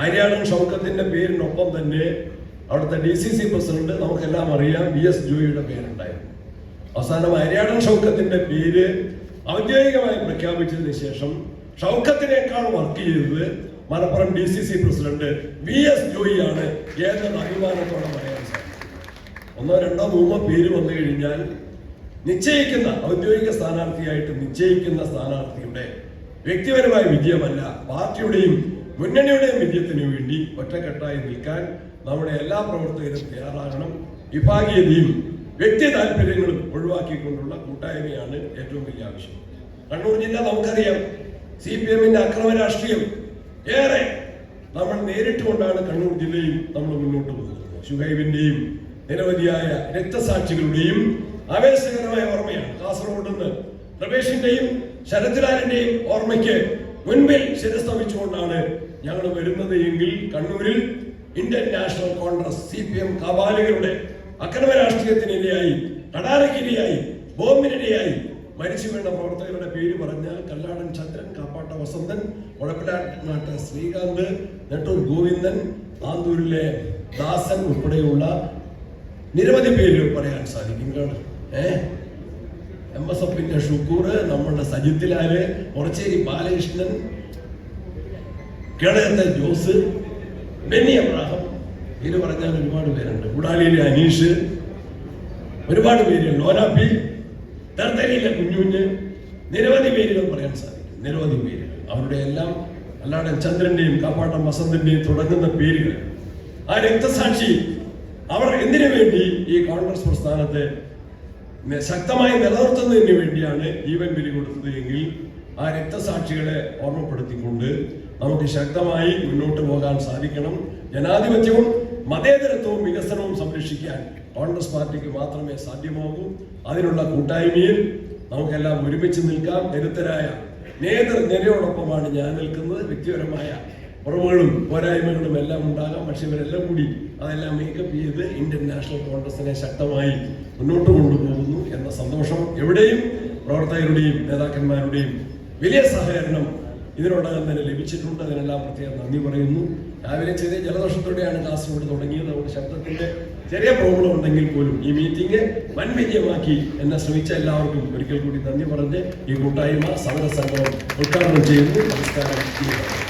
ഹരിയാണൻ ഷൗക്കത്തിന്റെ പേരിനൊപ്പം തന്നെ അവിടുത്തെ D C C president നമുക്കെല്ലാം അറിയാം വി എസ് ജോയിയുടെ പേരുണ്ടായിരുന്നു. അവസാനം ഹരിയാണൻ ഷൗക്കത്തിന്റെ പേര് ഔദ്യോഗികമായി പ്രഖ്യാപിച്ചതിന് ശേഷം ഷൗക്കത്തിനേക്കാൾ വർക്ക് ചെയ്തത് Malappuram D C C president V S ജോയിയാണ് ഏതൊരു അഭിമാനത്തോടെ പറയാൻ സാധിക്കും. ഒന്നോ രണ്ടോ മൂന്നോ പേര് വന്നു കഴിഞ്ഞാൽ നിശ്ചയിക്കുന്ന ഔദ്യോഗിക സ്ഥാനാർത്ഥിയായിട്ട് നിശ്ചയിക്കുന്ന സ്ഥാനാർത്ഥിയുടെ വ്യക്തിപരമായ വിജയമല്ല പാർട്ടിയുടെയും മുന്നണിയുടെയും വിജയത്തിനു വേണ്ടി ഒറ്റക്കെട്ടായി നിൽക്കാൻ നമ്മുടെ എല്ലാ പ്രവർത്തകരും തയ്യാറാകണം. വിഭാഗീയതയും വ്യക്തി താല്പര്യങ്ങളും ഒഴിവാക്കിക്കൊണ്ടുള്ള കൂട്ടായ്മയാണ് ഏറ്റവും വലിയ ആവശ്യം. കണ്ണൂർ ജില്ല നമുക്കറിയാം സി പി എമ്മിന്റെ അക്രമ രാഷ്ട്രീയം. ഏറെ നമ്മൾ നേരിട്ടുകൊണ്ടാണ് കണ്ണൂർ ജില്ലയിൽ നമ്മൾ മുന്നോട്ട് പോകുന്നത്. ഷുഹൈബിന്റെയും നിരവധിയായ രക്തസാക്ഷികളുടെയും ആവേശകരമായ ഓർമ്മയാണ്. കാസർഗോഡ് നിന്ന് പ്രവേശിന്റെയും ശരത്ലാലിന്റെയും ഓർമ്മയ്ക്ക് മുൻപിൽ ശിരസ്തമിച്ചുകൊണ്ടാണ് ഞങ്ങൾ വരുന്നത് എങ്കിൽ കണ്ണൂരിൽ Indian National Congress C P M കാബാലികളുടെ അക്രമ രാഷ്ട്രീയത്തിനിരയായി കടാരക്കിരയായി ബോംബിനിരയായി മരിച്ചു വീണ പ്രവർത്തകരുടെ പേര് പറഞ്ഞാൽ കല്ലാടൻ ചന്ദ്രൻ കാപ്പാട്ട വസന്തൻ മുഴപ്പിലാട്ട് ശ്രീകാന്ത് നെട്ടൂർ ഗോവിന്ദൻ ആന്തൂരിലെ ദാസൻ ഉൾപ്പെടെയുള്ള നിരവധി പേര് പറയാൻ സാധിക്കും. കേട്ടോ ഏ? എം എസ് എഫിന്റെ ഷുക്കൂർ നമ്മളുടെ സജിത്തിലാൽ ഉറച്ചേരി ബാലകൃഷ്ണൻ കേളയത്തെ ജോസ് ബെന്നി അബ്രാഹം. ഇതിൽ പറഞ്ഞാൽ ഒരുപാട് പേരുണ്ട്. കൂടാലിയിലെ അനീഷ് ഒരുപാട് പേര് ലോനാപ്പി തെർത്തലിയിലെ കുഞ്ഞുഞ്ഞ് നിരവധി പേരുകൾ പറയാൻ സാധിക്കും. നിരവധി പേര് അവരുടെ എല്ലാം അല്ലാതെ ചന്ദ്രന്റെയും കാപ്പാട്ടം വസന്തിന്റെയും തുടങ്ങുന്ന പേരുകൾ. ആ രക്തസാക്ഷി അവർ എന്തിനു വേണ്ടി ഈ കോൺഗ്രസ് പ്രസ്ഥാനത്തെ ശക്തമായി നിലനിർത്തുന്നതിന് വേണ്ടിയാണ് ജീവൻ ബലി കൊടുത്തത് എങ്കിൽ ആ രക്തസാക്ഷികളെ ഓർമ്മപ്പെടുത്തിക്കൊണ്ട് നമുക്ക് ശക്തമായി മുന്നോട്ട് പോകാൻ സാധിക്കണം. ജനാധിപത്യവും മതേതരത്വവും വികസനവും സംരക്ഷിക്കാൻ കോൺഗ്രസ് പാർട്ടിക്ക് മാത്രമേ സാധ്യമാകൂ. അതിനുള്ള കൂട്ടായ്മയിൽ നമുക്കെല്ലാം ഒരുമിച്ച് നിൽക്കാം. കരുത്തരായ നേതൃനിരയോടൊപ്പമാണ് ഞാൻ നിൽക്കുന്നത്. വ്യക്തിപരമായ കുറവുകളും പോരായ്മകളും എല്ലാം ഉണ്ടാകാം. പക്ഷെ ഇവരെല്ലാം കൂടി അതെല്ലാം മേക്കപ്പ് ചെയ്ത് ഇന്ത്യൻ നാഷണൽ കോൺഗ്രസിനെ ശക്തമായി മുന്നോട്ട് കൊണ്ടുപോകുന്നു എന്ന സന്തോഷം എവിടെയും പ്രവർത്തകരുടെയും നേതാക്കന്മാരുടെയും വലിയ സഹകരണം ഇതിനോടകം തന്നെ ലഭിച്ചിട്ടുണ്ട്. അതിനെല്ലാം പ്രത്യേകം നന്ദി പറയുന്നു. രാവിലെ ചെറിയ ജലദോഷത്തോടെയാണ് കാസർഗോഡ് തുടങ്ങിയത്. അതുകൊണ്ട് ശബ്ദത്തിന്റെ ചെറിയ പ്രോബ്ലം ഉണ്ടെങ്കിൽ പോലും ഈ മീറ്റിംഗ് വൻ വിജയമാക്കി എന്നെ ശ്രമിച്ച എല്ലാവർക്കും ഒരിക്കൽ കൂടി നന്ദി പറഞ്ഞ് ഈ കൂട്ടായ്മ സമരസംഘം ഉദ്ഘാടനം ചെയ്യുന്നു. നമസ്കാരം.